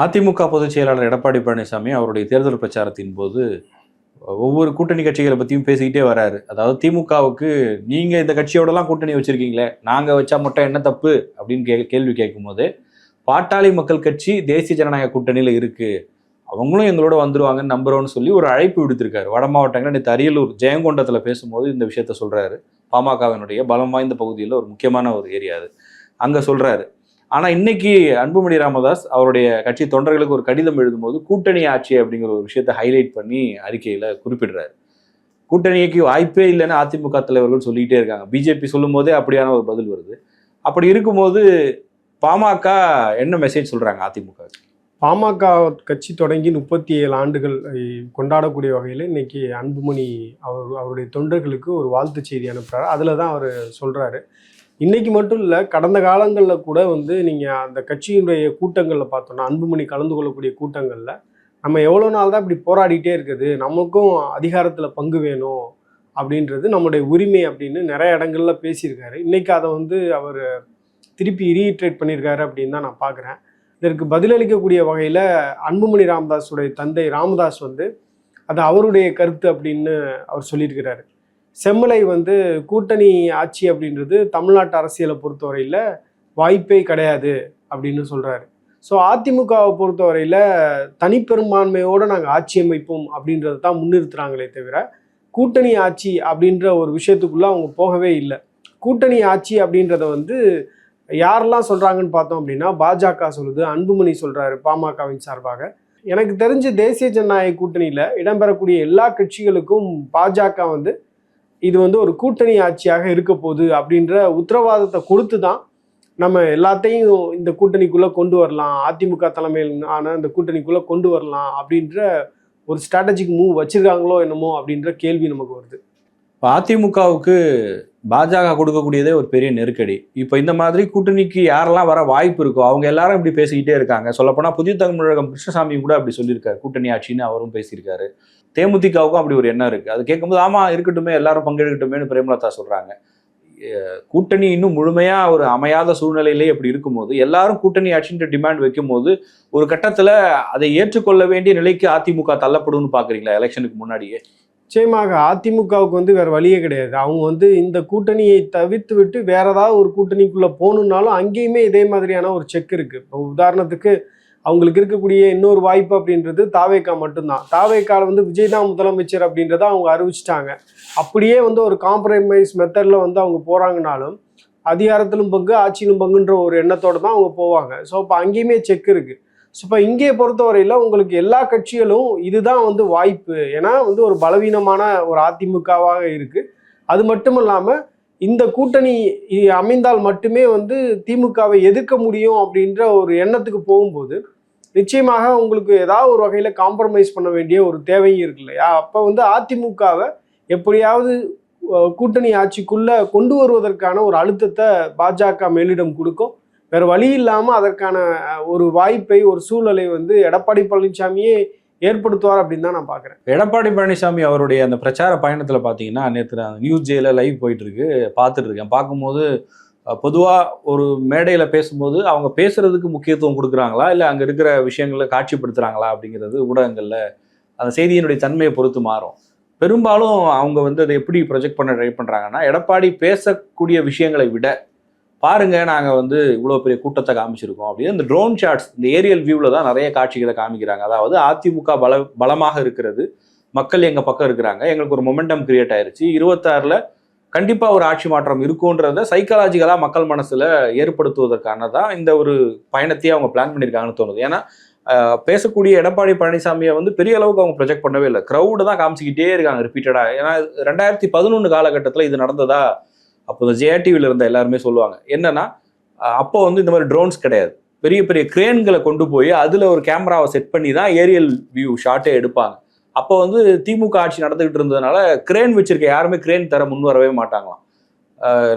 அதிமுக பொதுச் செயலாளர் எடப்பாடி பழனிசாமி அவருடைய தேர்தல் பிரச்சாரத்தின் போது ஒவ்வொரு கூட்டணி கட்சிகளை பற்றியும் பேசிக்கிட்டே வராரு. அதாவது திமுகவுக்கு நீங்கள் இந்த கட்சியோடலாம் கூட்டணி வச்சுருக்கீங்களே நாங்கள் வச்சா மட்டும் என்ன தப்பு? அப்படின்னு கே கேள்வி கேட்கும்போது பாட்டாளி மக்கள் கட்சி தேசிய ஜனநாயக கூட்டணியில் இருக்குது அவங்களும் எங்களோட வந்துருவாங்கன்னு நம்புறோம்னு சொல்லி ஒரு அழைப்பு விடுத்திருக்காரு. வட மாவட்டங்கள் நேற்று அரியலூர் ஜெயங்கொண்டத்தில் பேசும்போது இந்த விஷயத்த சொல்கிறாரு பாமகவினுடைய பலம் வாய்ந்த பகுதியில் ஒரு முக்கியமான ஒரு ஏரியா அது. அங்கே சொல்கிறாரு ஆனால் இன்னைக்கு அன்புமணி ராமதாஸ் அவருடைய கட்சி தொண்டர்களுக்கு ஒரு கடிதம் எழுதும்போது கூட்டணி ஆட்சி அப்படிங்கிற ஒரு விஷயத்தை ஹைலைட் பண்ணி அறிக்கையில் குறிப்பிடுறாரு. கூட்டணிக்கு வாய்ப்பே இல்லைன்னு அதிமுக தலைவர்கள் சொல்லிக்கிட்டே இருக்காங்க. பிஜேபி சொல்லும் போதே அப்படியான ஒரு பதில் வருது. அப்படி இருக்கும்போது பாமக என்ன மெசேஜ் சொல்கிறாங்க அதிமுக பாமக கட்சி தொடங்கி முப்பத்தி ஏழு ஆண்டுகள் கொண்டாடக்கூடிய வகையில் இன்னைக்கு அன்புமணி அவர் அவருடைய தொண்டர்களுக்கு ஒரு வாழ்த்து செய்தி அனுப்புகிறார் அதில் தான் அவர் சொல்கிறாரு இன்றைக்கி மட்டும் இல்லை கடந்த காலங்களில் கூட வந்து நீங்கள் அந்த கட்சியினுடைய கூட்டங்களில் பார்த்தோன்னா அன்புமணி கலந்து கொள்ளக்கூடிய கூட்டங்களில் நம்ம எவ்வளோ நாள் தான் இப்படி போராடிட்டே இருக்குது நமக்கும் அதிகாரத்தில் பங்கு வேணும் அப்படின்றது நம்முடைய உரிமை அப்படின்னு நிறைய இடங்களில் பேசியிருக்காரு. இன்றைக்கி அதை வந்து அவர் திருப்பி ரீட்ரேட் பண்ணியிருக்காரு அப்படின்னு தான் நான் பார்க்குறேன் இதற்கு பதிலளிக்கக்கூடிய வகையில் அன்புமணி ராமதாஸுடைய தந்தை ராமதாஸ் வந்து அது அவருடைய கருத்து அப்படின்னு அவர் சொல்லியிருக்கிறாரு. செம்மலை வந்து கூட்டணி ஆட்சி அப்படின்றது தமிழ்நாட்டு அரசியலை பொறுத்தவரையில் வாய்ப்பே கிடையாது அப்படின்னு சொல்கிறாரு ஸோ அதிமுகவை பொறுத்தவரையில் தனிப்பெரும்பான்மையோடு நாங்கள் ஆட்சி அமைப்போம் அப்படின்றத தான் முன்னிறுத்துறாங்களே தவிர கூட்டணி ஆட்சி அப்படின்ற ஒரு விஷயத்துக்குள்ளே அவங்க போகவே இல்லை. கூட்டணி ஆட்சி அப்படின்றத வந்து யாரெல்லாம் சொல்கிறாங்கன்னு பார்த்தோம் அப்படின்னா பாஜக சொல்லுது அன்புமணி சொல்கிறாரு பாமகவின் சார்பாக. எனக்கு தெரிஞ்சு தேசிய ஜனநாயக கூட்டணியில் இடம்பெறக்கூடிய எல்லா கட்சிகளுக்கும் பாஜக வந்து இது வந்து ஒரு கூட்டணி ஆட்சியாக இருக்க போகுது அப்படின்ற உத்தரவாதத்தை கொடுத்து தான் நம்ம எல்லாத்தையும் இந்த கூட்டணிக்குள்ளே கொண்டு வரலாம். அதிமுக தலைமையில் ஆன இந்த கூட்டணிக்குள்ளே கொண்டு வரலாம் அப்படின்ற ஒரு ஸ்ட்ராட்டஜிக் மூவ் வச்சுருக்காங்களோ என்னமோ அப்படின்ற கேள்வி நமக்கு வருது. இப்போ அதிமுகவுக்கு பாஜக கொடுக்கக்கூடியதே ஒரு பெரிய நெருக்கடி. இப்போ இந்த மாதிரி கூட்டணிக்கு யாரெல்லாம் வர வாய்ப்பு இருக்கோ அவங்க எல்லாரும் இப்படி பேசிக்கிட்டே இருக்காங்க. சொல்லப்போனால் புதிய தமிழகம் கிருஷ்ணசாமி கூட அப்படி சொல்லியிருக்காரு. கூட்டணி ஆட்சின்னு அவரும் பேசியிருக்காரு. தேமுதிகவுக்கும் அப்படி ஒரு எண்ணம் இருக்குது அது கேட்கும்போது ஆமாம் இருக்கட்டுமே எல்லாரும் பங்கெடுக்கட்டுமேனு பிரேமலதா சொல்கிறாங்க கூட்டணி இன்னும் முழுமையாக ஒரு அமையாத சூழ்நிலையிலே அப்படி இருக்கும்போது எல்லாரும் கூட்டணி ஆட்சின்ற டிமாண்ட் வைக்கும்போது ஒரு கட்டத்தில் அதை ஏற்றுக்கொள்ள வேண்டிய நிலைக்கு அதிமுக தள்ளப்படும்னு பார்க்குறீங்களா எலெக்ஷனுக்கு முன்னாடியே? நிச்சயமாக அதிமுகவுக்கு வந்து வேறு வழியே கிடையாது. அவங்க வந்து இந்த கூட்டணியை தவிர்த்து விட்டு வேற ஏதாவது ஒரு கூட்டணிக்குள்ளே போகணுன்னாலும் அங்கேயுமே இதே மாதிரியான ஒரு செக் இருக்குது இப்போ உதாரணத்துக்கு அவங்களுக்கு இருக்கக்கூடிய இன்னொரு வாய்ப்பு அப்படின்றது தாவேக்கா மட்டும்தான். தாவேக்கால வந்து விஜய் தான் முதலமைச்சர் அப்படின்றத அவங்க அறிவிச்சிட்டாங்க. அப்படியே வந்து ஒரு காம்ப்ரமைஸ் மெத்தடில் வந்து அவங்க போகிறாங்கனாலும் அதிகாரத்திலும் பங்கு ஆட்சியிலும் பங்குன்ற ஒரு எண்ணத்தோடு தான் அவங்க போவாங்க. ஸோ இப்போ அங்கேயுமே செக் இருக்குது ஸோ இப்போ இங்கே பொறுத்தவரையில் உங்களுக்கு எல்லா கட்சிகளும் இதுதான் வந்து வாய்ப்பு. ஏன்னா வந்து ஒரு பலவீனமான ஒரு அதிமுகவாக இருக்குது அது மட்டும் இல்லாமல் இந்த கூட்டணி அமைந்தால் மட்டுமே வந்து திமுகவை எதிர்க்க முடியும் அப்படின்ற ஒரு எண்ணத்துக்கு போகும்போது நிச்சயமாக உங்களுக்கு ஏதாவது ஒரு வகையில் காம்ப்ரமைஸ் பண்ண வேண்டிய ஒரு தேவையும் இருக்கு இல்லையா? அப்போ வந்து அதிமுகவை எப்படியாவது கூட்டணி ஆட்சிக்குள்ளே கொண்டு வருவதற்கான ஒரு அழுத்தத்தை பாஜக மேலிடம் கொடுக்கும். வேறு வழி இல்லாமல் அதற்கான ஒரு வாய்ப்பை ஒரு சூழலை வந்து எடப்பாடி பழனிசாமியே ஏற்படுத்துவார் அப்படின்னு தான் நான் பார்க்குறேன். எடப்பாடி பழனிசாமி அவருடைய அந்த பிரச்சார பயணத்தில் பார்த்தீங்கன்னா நேற்று நான் நியூஸ் ஜேயில் லைவ் போயிட்டுருக்கு பார்த்துட்டு இருக்கேன். பார்க்கும்போது பொதுவாக ஒரு மேடையில் பேசும்போது அவங்க பேசுகிறதுக்கு முக்கியத்துவம் கொடுக்குறாங்களா? இல்லை அங்கே இருக்கிற விஷயங்களை காட்சிப்படுத்துகிறாங்களா அப்படிங்கிறது ஊடகங்களில் அந்த செய்தியினுடைய தன்மையை பொறுத்து மாறும். பெரும்பாலும் அவங்க வந்து அதை எப்படி ப்ரொஜெக்ட் பண்ண ட்ரை பண்ணுறாங்கன்னா எடப்பாடி பேசக்கூடிய விஷயங்களை விட பாருங்க நாங்கள் வந்து இவ்வளோ பெரிய கூட்டத்தை காமிச்சிருக்கோம் அப்படின்னு இந்த ட்ரோன் ஷாட்ஸ் இந்த ஏரியல் வியூவில் தான் நிறைய காட்சிகளை காமிக்கிறாங்க. அதாவது அதிமுக பல பலமாக இருக்கிறது. மக்கள் எங்கள் பக்கம் இருக்கிறாங்க. எங்களுக்கு ஒரு மொமெண்டம் கிரியேட் ஆயிருச்சு. இருபத்தாறில் கண்டிப்பாக ஒரு ஆட்சி மாற்றம் இருக்குன்றத சைக்காலஜிக்கலாக மக்கள் மனசில் ஏற்படுத்துவதற்கான தான் இந்த ஒரு பயணத்தையே அவங்க பிளான் பண்ணியிருக்காங்கன்னு தோணுது. ஏன்னா பேசக்கூடிய எடப்பாடி பழனிசாமியை வந்து பெரிய அளவுக்கு அவங்க ப்ரொஜெக்ட் பண்ணவே இல்லை. க்ரௌடு தான் காமிச்சிக்கிட்டே இருக்காங்க ரிப்பீட்டடாக ஏன்னா ரெண்டாயிரத்தி பதினொன்று காலகட்டத்தில் இது நடந்ததா அப்போ இந்த ஜேடிவியில் இருந்த எல்லாருமே சொல்லுவாங்க. என்னன்னா அப்போ வந்து இந்த மாதிரி ட்ரோன்ஸ் கிடையாது. பெரிய பெரிய கிரேன்களை கொண்டு போய் அதில் ஒரு கேமராவை செட் பண்ணி தான் ஏரியல் வியூ ஷாட்டே எடுப்பாங்க. அப்போ வந்து திமுக ஆட்சி நடந்துகிட்டு இருந்ததுனால கிரேன் வச்சிருக்க யாருமே கிரேன் தர முன் வரவே மாட்டாங்களாம்.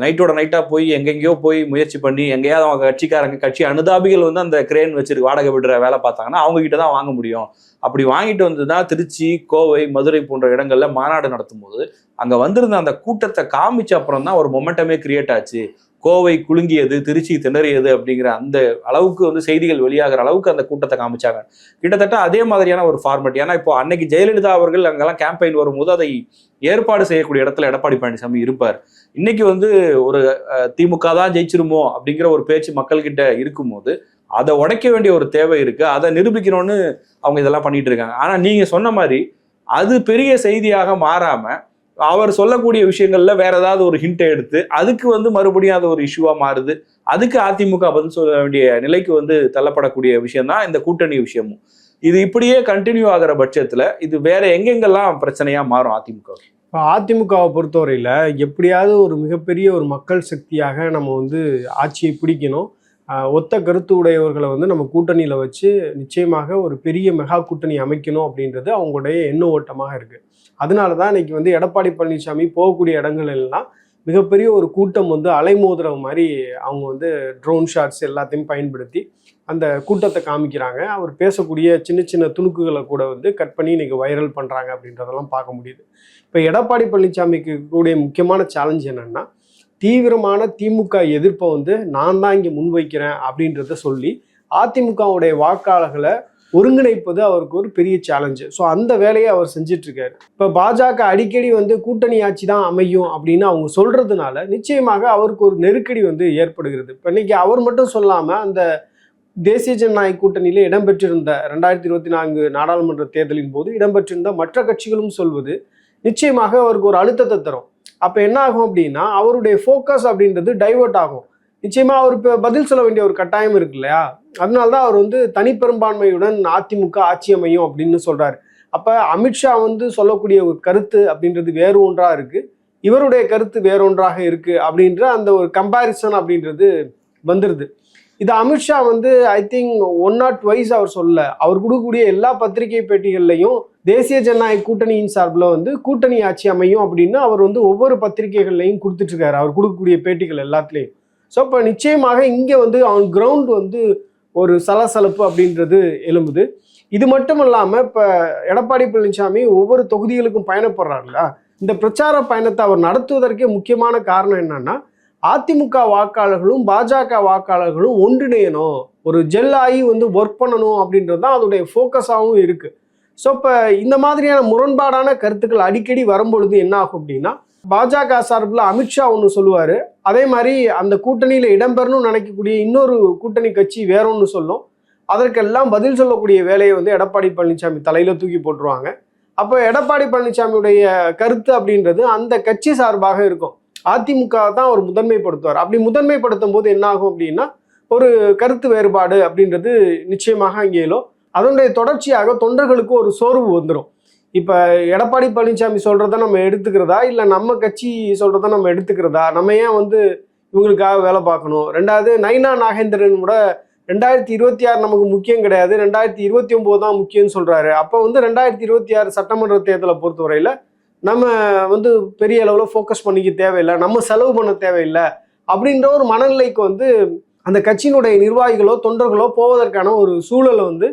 நைட்டோட நைட்டாக போய் எங்கெங்கேயோ போய் முயற்சி பண்ணி எங்கேயாவது அவங்க கட்சிக்காரங்க கட்சி அனுதாபிகள் வந்து அந்த கிரேன் வச்சிருக்கு வாடகை விடுற வேலை பார்த்தாங்கன்னா அவங்ககிட்ட தான் வாங்க முடியும். அப்படி வாங்கிட்டு வந்து தான் திருச்சி கோவை மதுரை போன்ற இடங்களில் மாநாடு நடத்தும் போது அங்கே வந்திருந்த அந்த கூட்டத்தை காமிச்ச அப்புறம் தான் ஒரு மொமெண்டமே கிரியேட் ஆச்சு. கோவை குலுங்கியது திருச்சி திணறியது அப்படிங்கிற அந்த அளவுக்கு வந்து செய்திகள் வெளியாகிற அளவுக்கு அந்த கூட்டத்தை காமிச்சாங்க. கிட்டத்தட்ட அதே மாதிரியான ஒரு ஃபார்மேட் ஏன்னா இப்போ அன்னைக்கு ஜெயலலிதா அவர்கள் அங்கெல்லாம் கேம்பெயின் வரும்போது அதை ஏற்பாடு செய்யக்கூடிய இடத்துல எடப்பாடி பழனிசாமி இருப்பார். இன்னைக்கு வந்து ஒரு திமுக தான் ஜெயிச்சிருமோ அப்படிங்கிற ஒரு பேச்சு மக்கள்கிட்ட இருக்கும்போது அதை உடைக்க வேண்டிய ஒரு தேவை இருக்கு. அதை நிரூபிக்கணும்னு அவங்க இதெல்லாம் பண்ணிட்டு இருக்காங்க. ஆனா நீங்க சொன்ன மாதிரி அது பெரிய செய்தியாக மாறாம அவர் சொல்லக்கூடிய விஷயங்கள்ல வேற ஏதாவது ஒரு ஹிண்ட்டை எடுத்து அதுக்கு வந்து மறுபடியும் அது ஒரு இஷ்யூவா மாறுது. அதுக்கு அதிமுக பதில் சொல்ல வேண்டிய நிலைக்கு வந்து தள்ளப்படக்கூடிய விஷயம் தான் இந்த கூட்டணி விஷயமும். இது இப்படியே கண்டினியூ ஆகிற பட்சத்துல இது வேற எங்கெங்கெல்லாம் பிரச்சனையா மாறும் அதிமுக? இப்போ அதிமுகவை பொறுத்தவரையில் எப்படியாவது ஒரு மிகப்பெரிய ஒரு மக்கள் சக்தியாக நம்ம வந்து ஆட்சியை பிடிக்கணும். ஒத்த கருத்து உடையவர்களை வந்து நம்ம கூட்டணியில் வச்சு நிச்சயமாக ஒரு பெரிய மெகா கூட்டணி அமைக்கணும் அப்படின்றது அவங்களுடைய எண்ண ஓட்டமாக இருக்குது அதனால தான் இன்னைக்கு வந்து எடப்பாடி பழனிசாமி போகக்கூடிய இடங்கள் எல்லாம் மிகப்பெரிய ஒரு கூட்டம் வந்து அலைமோதுற மாதிரி அவங்க வந்து ட்ரோன் ஷாட்ஸ் எல்லாத்தையும் பயன்படுத்தி அந்த கூட்டத்தை காமிக்கிறாங்க. அவர் பேசக்கூடிய சின்ன சின்ன துணுக்குகளை கூட வந்து கட் பண்ணி இன்றைக்கி வைரல் பண்ணுறாங்க அப்படின்றதெல்லாம் பார்க்க முடியுது. இப்போ எடப்பாடி பழனிசாமிக்கு கூடிய முக்கியமான சேலஞ்ச் என்னென்னா தீவிரமான திமுக எதிர்ப்பை வந்து நான் தான் இங்கே முன்வைக்கிறேன் அப்படின்றத சொல்லி அதிமுகவுடைய வாக்காளர்களை ஒருங்கிணைப்பது அவருக்கு ஒரு பெரிய சேலஞ்சு ஸோ அந்த வேலையை அவர் செஞ்சிட்ருக்காரு. இப்போ பாஜக அடிக்கடி வந்து கூட்டணி ஆட்சி தான் அமையும் அப்படின்னு அவங்க சொல்கிறதுனால நிச்சயமாக அவருக்கு ஒரு நெருக்கடி வந்து ஏற்படுகிறது. இப்போ இன்றைக்கி அவர் மட்டும் சொல்லாமல் அந்த தேசிய ஜனநாயக கூட்டணியில் இடம்பெற்றிருந்த ரெண்டாயிரத்தி இருபத்தி நான்கு நாடாளுமன்ற தேர்தலின் போது இடம்பெற்றிருந்த மற்ற கட்சிகளும் சொல்வது நிச்சயமாக அவருக்கு ஒரு அழுத்தத்தை தரும். அப்போ என்ன ஆகும் அப்படின்னா அவருடைய ஃபோக்கஸ் அப்படின்றது டைவர்ட் ஆகும். நிச்சயமாக அவர் இப்போ பதில் சொல்ல வேண்டிய ஒரு கட்டாயம் இருக்கு இல்லையா? அதனால தான் அவர் வந்து தனிப்பெரும்பான்மையுடன் அதிமுக ஆட்சி அமையும் அப்படின்னு சொல்கிறார் அப்போ அமித்ஷா வந்து சொல்லக்கூடிய ஒரு கருத்து அப்படின்றது வேறு ஒன்றாக இருக்குது இவருடைய கருத்து வேறொன்றாக இருக்குது அப்படின்ற அந்த ஒரு கம்பாரிசன் அப்படின்றது வந்துடுது இது அமித்ஷா வந்து I think one not wise அவர் சொல்ல அவர் கொடுக்கக்கூடிய எல்லா பத்திரிகை பேட்டிகள்லையும் தேசிய ஜனநாயக கூட்டணியின் சார்பில் வந்து கூட்டணி ஆட்சி அமையும் அப்படின்னு அவர் வந்து ஒவ்வொரு பத்திரிகைகள்லையும் கொடுத்துட்ருக்காரு. அவர் கொடுக்கக்கூடிய பேட்டிகள் எல்லாத்துலேயும். ஸோ இப்போ நிச்சயமாக இங்கே வந்து அவன் கிரவுண்ட் வந்து ஒரு சலசலப்பு அப்படின்றது எழும்புது. இது மட்டும் இல்லாமல் இப்போ எடப்பாடி பழனிசாமி ஒவ்வொரு தொகுதிகளுக்கும் பயணப்படுறாருல இந்த பிரச்சார பயணத்தை அவர் நடத்துவதற்கே முக்கியமான காரணம் என்னன்னா அதிமுக வாக்காளர்களும் பாஜக வாக்காளர்களும் ஒன்றிணையணும். ஒரு ஜெல் ஆகி வந்து ஒர்க் பண்ணணும் அப்படின்றது தான் அதோடைய ஃபோக்கஸாகவும் இருக்குது ஸோ இப்போ இந்த மாதிரியான முரண்பாடான கருத்துக்கள் அடிக்கடி வரும்பொழுது என்ன ஆகும் அப்படின்னா பாஜக சார்பில் அமித்ஷா ஒன்று சொல்லுவார். அதே மாதிரி அந்த கூட்டணியில் இடம்பெறணும்னு நினைக்கக்கூடிய இன்னொரு கூட்டணி கட்சி வேற ஒன்று சொல்லும். அதற்கெல்லாம் பதில் சொல்லக்கூடிய வேலையை வந்து எடப்பாடி பழனிசாமி தலையில் தூக்கி போட்டுருவாங்க. அப்போ எடப்பாடி பழனிசாமியுடைய கருத்து அப்படின்றது அந்த கட்சி சார்பாக இருக்கும். அதிமுக தான் அவர் முதன்மைப்படுத்துவார். அப்படி முதன்மைப்படுத்தும் போது என்ன ஆகும் அப்படின்னா ஒரு கருத்து வேறுபாடு அப்படின்றது நிச்சயமாக அங்கேயிலும் எழும். அதனுடைய தொடர்ச்சியாக தொண்டர்களுக்கு ஒரு சோர்வு வந்துடும் இப்போ எடப்பாடி பழனிசாமி சொல்கிறத நம்ம எடுத்துக்கிறதா? இல்லை நம்ம கட்சி சொல்கிறத நம்ம எடுத்துக்கிறதா? நம்ம ஏன் வந்து இவங்களுக்காக வேலை பார்க்கணும்? ரெண்டாவது நைனா நாகேந்திரன் கூட ரெண்டாயிரத்தி இருபத்தி ஆறு நமக்கு முக்கியம் கிடையாது. ரெண்டாயிரத்தி இருபத்தி ஒம்பது தான் முக்கியம்னு சொல்கிறாரு அப்போ வந்து ரெண்டாயிரத்தி இருபத்தி ஆறு சட்டமன்ற தேர்தலை பொறுத்தவரையில் நம்ம வந்து பெரிய அளவில் ஃபோக்கஸ் பண்ணிக்க தேவையில்லை நம்ம செலவு பண்ண தேவையில்லை அப்படின்ற ஒரு மனநிலைக்கு வந்து அந்த கட்சியினுடைய நிர்வாகிகளோ தொண்டர்களோ போவதற்கான ஒரு சூழலை வந்து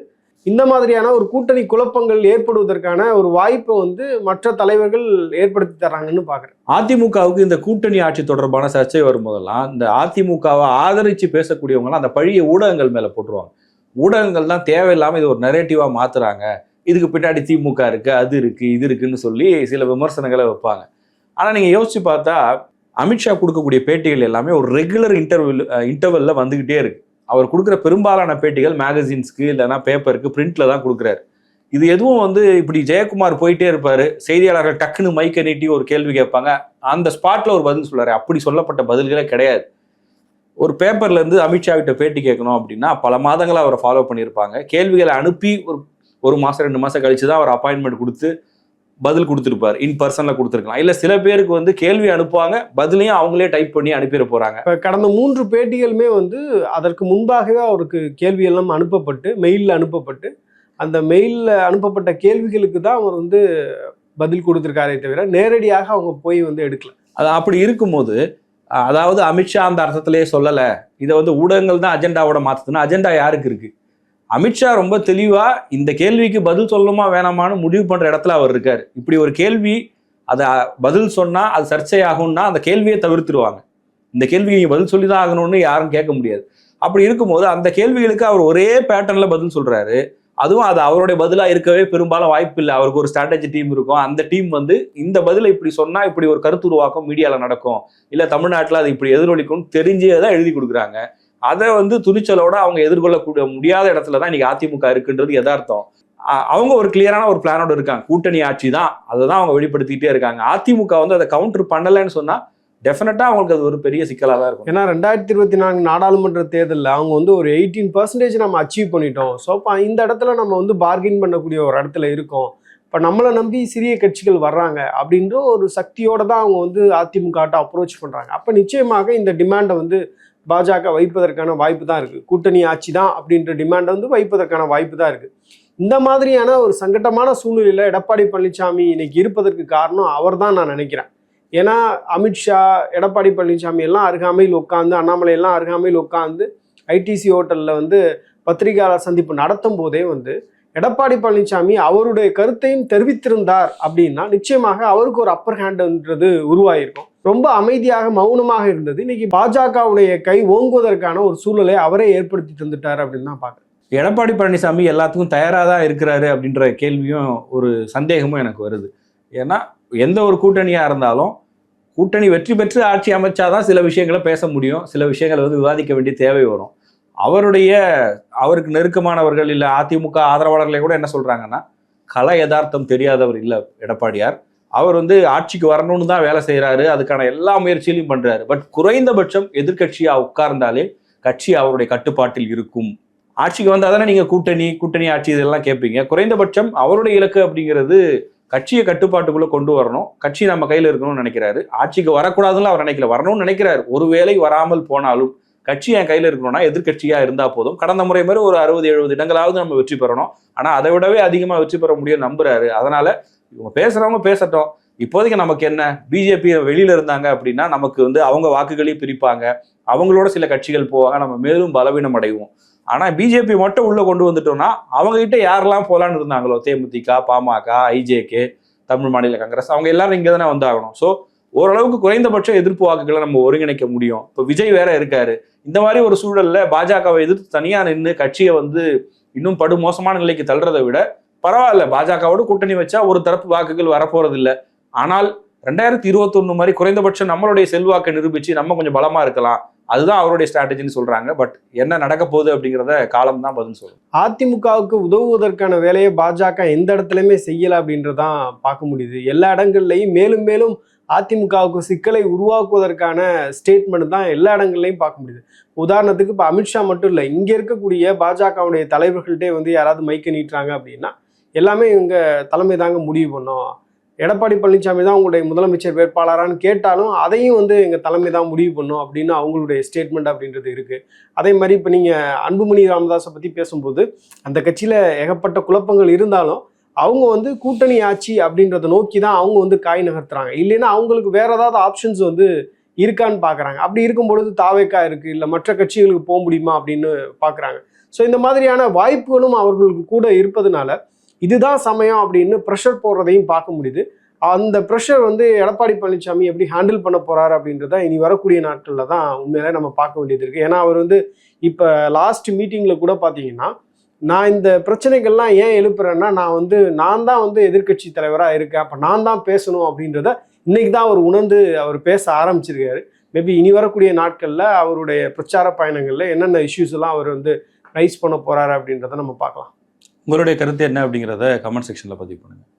இந்த மாதிரியான ஒரு கூட்டணி குழப்பங்கள் ஏற்படுவதற்கான ஒரு வாய்ப்பை வந்து மற்ற தலைவர்கள் ஏற்படுத்தி தர்றாங்கன்னு பார்க்குறேன் அதிமுகவுக்கு இந்த கூட்டணி ஆட்சி தொடர்பான சர்ச்சை வரும்போதெல்லாம் இந்த அதிமுகவை ஆதரித்து பேசக்கூடியவங்கலாம் அந்த பழிய ஊடகங்கள் மேலே போட்டுருவாங்க. ஊடகங்கள் தான் தேவையில்லாமல் இது ஒரு நெரேட்டிவாக மாற்றுறாங்க இதுக்கு பின்னாடி திமுக இருக்குது அது இருக்குது இது இருக்குதுன்னு சொல்லி சில விமர்சனங்களை வைப்பாங்க. ஆனால் நீங்கள் யோசித்து பார்த்தா அமித்ஷா கொடுக்கக்கூடிய பேட்டிகள் எல்லாமே ஒரு ரெகுலர் இன்டர்வல் இன்டர்வல்ல வந்துக்கிட்டே இருக்கு. அவர் கொடுக்குற பெரும்பாலான பேட்டிகள் மேகசின்ஸ்க்கு இல்லைன்னா பேப்பருக்கு பிரிண்டில் தான் கொடுக்குறாரு. இது எதுவும் வந்து இப்படி ஜெயக்குமார் போயிட்டே இருப்பார் செய்தியாளர்கள் டக்குன்னு மைக்கை நீட்டி ஒரு கேள்வி கேட்பாங்க. அந்த ஸ்பாட்டில் ஒரு பதில் சொல்றாரு. அப்படி சொல்லப்பட்ட பதில்களே கிடையாது. ஒரு பேப்பர்லேருந்து அமித்ஷா கிட்ட பேட்டி கேட்கணும் அப்படின்னா பல மாதங்களாக அவரை ஃபாலோ பண்ணியிருப்பாங்க. கேள்விகளை அனுப்பி ஒரு ஒரு மாசம் ரெண்டு மாசம் கழிச்சு தான் அவர் அப்பாயின்மெண்ட் கொடுத்து பதில் கொடுத்துருப்பாரு. இன் பர்சன்ல கொடுத்துருக்கலாம். இல்ல சில பேருக்கு வந்து கேள்வி அனுப்புவாங்க பதிலையும் அவங்களே டைப் பண்ணி அனுப்பிட போறாங்க. இப்போ கடந்த மூன்று பேட்டிகளுமே வந்து அதற்கு முன்பாகவே அவருக்கு கேள்வி எல்லாம் அனுப்பப்பட்டு மெயிலில் அனுப்பப்பட்டு அந்த மெயிலில் அனுப்பப்பட்ட கேள்விகளுக்கு தான் அவர் வந்து பதில் கொடுத்துருக்காரே தவிர நேரடியாக அவங்க போய் வந்து எடுக்கல. அது அப்படி இருக்கும்போது அதாவது அமித்ஷா அந்த அர்த்தத்திலேயே சொல்லலை. இதை வந்து ஊடகங்கள் தான் அஜெண்டாவோட மாத்துதுன்னா அஜெண்டா யாருக்கு இருக்கு? அமித்ஷா ரொம்ப தெளிவாக இந்த கேள்விக்கு பதில் சொல்லணுமா வேணாமான்னு முடிவு பண்ணுற இடத்துல அவர் இருக்கார். இப்படி ஒரு கேள்வி அதை பதில் சொன்னால் அது சர்ச்சையாகும்னா அந்த கேள்வியை தவிர்த்துருவாங்க. இந்த கேள்விக்கு நீங்கள் பதில் சொல்லி தான் ஆகணும்னு யாரும் கேட்க முடியாது. அப்படி இருக்கும்போது அந்த கேள்விகளுக்கு அவர் ஒரே பேட்டர்னில் பதில் சொல்கிறாரு அதுவும் அது அவருடைய பதிலாக இருக்கவே பெரும்பாலும் வாய்ப்பு இல்லை. அவருக்கு ஒரு ஸ்ட்ராட்டஜி டீம் இருக்கும். அந்த டீம் வந்து இந்த பதிலை இப்படி சொன்னால் இப்படி ஒரு கருத்து உருவாக்கம் மீடியாவில் நடக்கும். இல்லை தமிழ்நாட்டில் அது இப்படி எதிரொலிக்கும்னு தெரிஞ்சே தான் எழுதி கொடுக்குறாங்க. அதை வந்து துணிச்சலோட அவங்க எதிர்கொள்ளக்கூடிய முடியாத இடத்துல தான் இன்னைக்கு அதிமுக இருக்குன்றது யதார்த்தம். அவங்க ஒரு கிளியரான ஒரு பிளானோட இருக்காங்க. கூட்டணி ஆட்சி தான். அதை தான் அவங்க வெளிப்படுத்திக்கிட்டே இருக்காங்க. அதிமுக வந்து அதை கவுண்டர் பண்ணலைன்னு சொன்னா டெஃபினட்டா அவங்களுக்கு அது ஒரு பெரிய சிக்கலாக தான் இருக்கும். ஏன்னா ரெண்டாயிரத்தி இருபத்தி நான்கு நாடாளுமன்ற தேர்தலில் அவங்க வந்து ஒரு எயிட்டீன் பர்சன்டேஜ் நம்ம அச்சீவ் பண்ணிட்டோம். ஸோ இப்போ இந்த இடத்துல நம்ம வந்து பார்கெயின் பண்ணக்கூடிய ஒரு இடத்துல இருக்கோம். இப்போ நம்மளை நம்பி சிறிய கட்சிகள் வர்றாங்க அப்படின்ற ஒரு சக்தியோட தான் அவங்க வந்து அதிமுக அப்ரோச் பண்ணுறாங்க அப்போ நிச்சயமாக இந்த டிமாண்டை வந்து பாஜக வைப்பதற்கான வாய்ப்பு தான் இருக்குது கூட்டணி ஆட்சி தான் அப்படின்ற டிமாண்டை வந்து வைப்பதற்கான வாய்ப்பு தான் இருக்குது இந்த மாதிரியான ஒரு சங்கட்டமான சூழ்நிலையில் எடப்பாடி பழனிசாமி இன்னைக்கு இருப்பதற்கு காரணம் அவர் தான் நான் நினைக்கிறேன். ஏன்னா அமித்ஷா எடப்பாடி பழனிசாமி எல்லாம் அருகாமையில் உட்காந்து அண்ணாமலை எல்லாம் அருகாமையில் உட்காந்து ஐடிசி ஹோட்டலில் வந்து பத்திரிகையாளர் சந்திப்பு நடத்தும் போதே வந்து எடப்பாடி பழனிசாமி அவருடைய கருத்தையும் தெரிவித்திருந்தார் அப்படின்னா நிச்சயமாக அவருக்கு ஒரு அப்பர் ஹேண்டுன்றது உருவாயிருக்கும். ரொம்ப அமைதியாக மௌனமாக இருந்தது. இன்னைக்கு பாஜகவுடைய கை ஓங்குவதற்கான ஒரு சூழலை அவரே ஏற்படுத்தி தந்துட்டார் அப்படின்னு தான் பார்க்குறேன். எடப்பாடி பழனிசாமி எல்லாத்துக்கும் தயாராக தான் இருக்கிறாரு அப்படின்ற கேள்வியும் ஒரு சந்தேகமும் எனக்கு வருது. ஏன்னா எந்த ஒரு கூட்டணியாக இருந்தாலும் கூட்டணி வெற்றி பெற்று ஆட்சி அமைச்சாதான் சில விஷயங்களை பேச முடியும். சில விஷயங்களை வந்து விவாதிக்க வேண்டிய தேவை வரும். அவருடைய அவருக்கு நெருக்கமானவர்கள் இல்லை அதிமுக ஆதரவாளர்களை கூட என்ன சொல்கிறாங்கன்னா கல யதார்த்தம் தெரியாதவர் இல்லை எடப்பாடியார். அவர் வந்து ஆட்சிக்கு வரணும்னு தான் வேலை செய்கிறாரு அதுக்கான எல்லா முயற்சியிலையும் பண்ணுறாரு பட் குறைந்தபட்சம் எதிர்கட்சியாக உட்கார்ந்தாலே கட்சி அவருடைய கட்டுப்பாட்டில் இருக்கும். ஆட்சிக்கு வந்தால் தானே நீங்கள் கூட்டணி கூட்டணி ஆட்சி இதெல்லாம் கேட்பீங்க குறைந்தபட்சம் அவருடைய இலக்கு அப்படிங்கிறது கட்சியை கட்டுப்பாட்டுக்குள்ளே கொண்டு வரணும். கட்சி நம்ம கையில் இருக்கணும்னு நினைக்கிறாரு. ஆட்சிக்கு வரக்கூடாதுன்னு அவர் நினைக்கல. வரணும்னு நினைக்கிறாரு. ஒருவேளை வராமல் போனாலும் கட்சி என் கையில் இருக்கணும்னா எதிர்க்கட்சியாக இருந்தால் போதும். கடந்த முறை மாதிரி ஒரு அறுபது எழுபது இடங்களாவது நம்ம வெற்றி பெறணும். ஆனால் அதை விடவே அதிகமாக வெற்றி பெற முடியும் நம்புறாரு. அதனால இவங்க பேசுகிறவங்க பேசட்டும். இப்போதைக்கு நமக்கு என்ன? பிஜேபி வெளியில இருந்தாங்க அப்படின்னா நமக்கு வந்து அவங்க வாக்குகளையும் பிரிப்பாங்க. அவங்களோட சில கட்சிகள் போவாங்க. நம்ம மேலும் பலவீனம் அடைவோம். ஆனா பிஜேபி மட்டும் உள்ள கொண்டு வந்துட்டோம்னா அவங்க கிட்ட யாரெல்லாம் போலான்னு இருந்தாங்களோ தேமுதிக பாமக ஐஜேகே தமிழ் மாநில காங்கிரஸ் அவங்க எல்லாரும் இங்கே தானே வந்தாகணும். ஸோ ஓரளவுக்கு குறைந்தபட்ச எதிர்ப்பு வாக்குகளை நம்ம ஒருங்கிணைக்க முடியும். இப்போ விஜய் வேற இருக்காரு. இந்த மாதிரி ஒரு சூழல்ல பாஜகவை எதிர்த்து தனியா நின்று கட்சியை வந்து இன்னும் படு மோசமான நிலைக்கு தள்ளுறதை விட பரவாயில்ல பாஜகவோட கூட்டணி வச்சா ஒரு தரப்பு வாக்குகள் வரப்போறது இல்லை ஆனால் ரெண்டாயிரத்தி இருபத்தொன்னு மாதிரி குறைந்தபட்சம் நம்மளுடைய செல்வாக்கை நிரூபிச்சு நம்ம கொஞ்சம் பலமா இருக்கலாம். அதுதான் அவருடைய ஸ்ட்ராட்டஜின்னு சொல்றாங்க. பட் என்ன நடக்க போகுது அப்படிங்கிறத காலம் தான் பதில் சொல்லும். அதிமுகவுக்கு உதவுவதற்கான வேலையை பாஜக எந்த இடத்துலையுமே செய்யலை அப்படின்றதான் பார்க்க முடியுது. எல்லா இடங்கள்லையும் மேலும் மேலும் அதிமுகவுக்கு சிக்கலை உருவாக்குவதற்கான ஸ்டேட்மெண்ட் தான் எல்லா இடங்கள்லையும் பார்க்க முடியுது. உதாரணத்துக்கு இப்போ அமித்ஷா மட்டும் இல்லை இங்கே இருக்கக்கூடிய பாஜகவுடைய தலைவர்கள்ட்டே வந்து யாராவது மைக்க நீட்டுறாங்க அப்படின்னா எல்லாமே இவங்க தலைமை தாங்க முடிவு பண்ணோம். எடப்பாடி பழனிசாமி தான் உங்களுடைய முதலமைச்சர் வேட்பாளரான்னு கேட்டாலும் அதையும் வந்து எங்கள் தலைமை தான் முடிவு பண்ணும் அப்படின்னு அவங்களுடைய ஸ்டேட்மெண்ட் அப்படின்றது இருக்குது அதே மாதிரி இப்போ நீங்கள் அன்புமணி ராமதாஸை பற்றி பேசும்போது அந்த கட்சியில் ஏகப்பட்ட குழப்பங்கள் இருந்தாலும் அவங்க வந்து கூட்டணி ஆட்சி அப்படின்றத நோக்கி தான் அவங்க வந்து காய் நகர்த்துறாங்க. இல்லைன்னா அவங்களுக்கு வேற ஏதாவது ஆப்ஷன்ஸ் வந்து இருக்கான்னு பார்க்குறாங்க அப்படி இருக்கும் பொழுது தாவேக்கா இருக்குது இல்லை மற்ற கட்சிகளுக்கு போக முடியுமா அப்படின்னு பார்க்குறாங்க ஸோ இந்த மாதிரியான வாய்ப்புகளும் அவர்களுக்கு கூட இருப்பதனால இதுதான் சமயம் அப்படின்னு ப்ரெஷர் போடுறதையும் பார்க்க முடியுது. அந்த ப்ரெஷர் வந்து எடப்பாடி பழனிசாமி எப்படி ஹேண்டில் பண்ண போறாரு அப்படின்றத இனி வரக்கூடிய நாட்களில் தான் உண்மையிலே நம்ம பார்க்க வேண்டியது இருக்குது ஏன்னா அவர் வந்து இப்போ லாஸ்ட் மீட்டிங்கில் கூட பார்த்தீங்கன்னா நான் இந்த பிரச்சனைகள்லாம் ஏன் எழுப்புறேன்னா நான் வந்து நான் தான் வந்து எதிர்க்கட்சி தலைவராக இருக்கேன். அப்போ நான் தான் பேசணும் அப்படின்றத இன்னைக்கு தான் அவர் உணர்ந்து அவர் பேச ஆரம்பிச்சிருக்காரு. மேபி இனி வரக்கூடிய நாட்களில் அவருடைய பிரச்சார பயணங்களில் என்னென்ன இஷ்யூஸ் எல்லாம் அவர் வந்து ரைஸ் பண்ண போறாரு அப்படின்றத நம்ம பார்க்கலாம். உங்களுடைய கருத்து என்ன அப்படிங்கிறத கமெண்ட் செக்ஷனில் பதிவு பண்ணுங்கள்